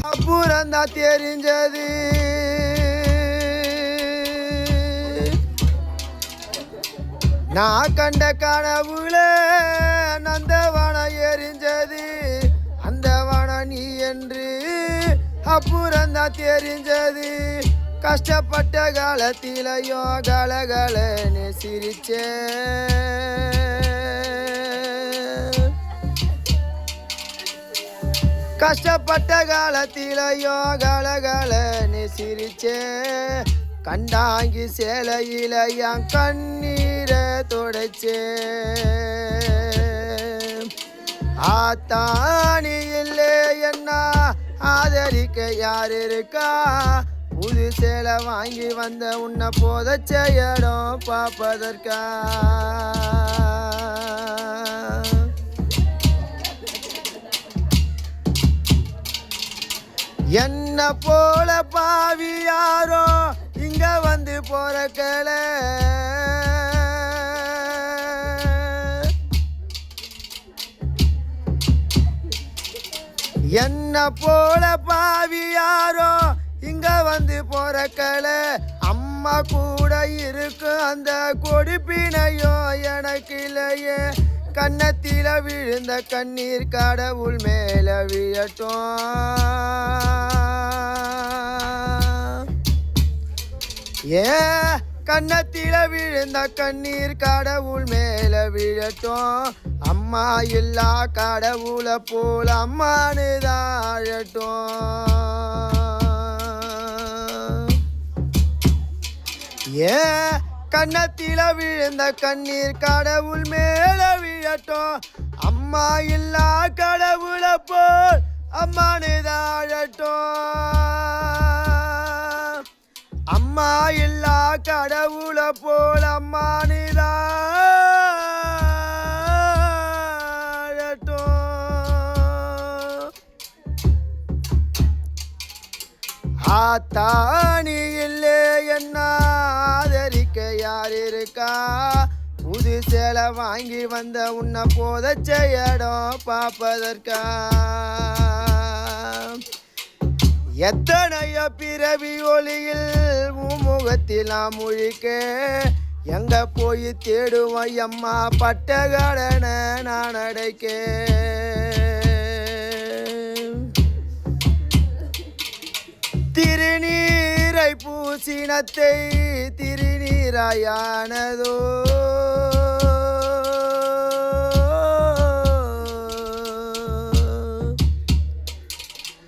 அப்புறம் தான் தெரிஞ்சது. நான் கண்ட கனவுல நந்தவனம் எரிஞ்சது. அந்த வனம் நீ என்று அப்புறம் தான் தெரிஞ்சது. கஷ்டப்பட்ட காலத்திலையும் கலகலன்னு சிரிச்சேன். கஷ்டப்பட்ட காலத்திலையோ கலகலன்னு சிரிச்சே. கண்டாங்கி சேலையில என் கண்ணீரை துடைச்சே. ஆத்தாணி இல்லை என்ன ஆதரிக்க யார் இருக்கா? புது சேலை வாங்கி வந்த உன்னை போதச்ச இடம் பார்ப்பதற்கா? என்ன போல பாவி யாரோ இங்க வந்து போறக்கல? என்ன போல பாவி யாரோ இங்க வந்து போறக்கல? அம்மா கூட இருக்கு அந்த கொடுப்பினையோ எனக்கு இல்லையே. கன்னத்தில விழுந்த கண்ணீர் கடவுள் மேல விழட்டும். ஏ கன்னத்தில விழுந்த கண்ணீர் கடவுள் மேல விழட்டும். அம்மா எல்லா கடவுளை போல அம்மானு தாழட்டும். ஏ கண்ணத்தில விழுந்த கண்ணீர் கடவுள் மேல விழட்டும். அம்மா எல்லா கடவுளை போல் அம்மானு தாழட்டும். அம்மா இல்லா கடவுளை போல் அம்மா தாழட்டும் ஆத்தாணி என்ன ஆதரிக்க யார் இருக்கா? புது சேலை வாங்கி வந்த உன்னை போத இடம் பார்ப்பதற்கா? எத்தனைய பிறவி ஒளியில் முகத்தில் நாம் முழிக்க எங்க போய் தேடுவோம் அம்மா? பட்ட கடனை நான் அடைக்க திருநீரை பூசினத்தை திருநீராயானதோ.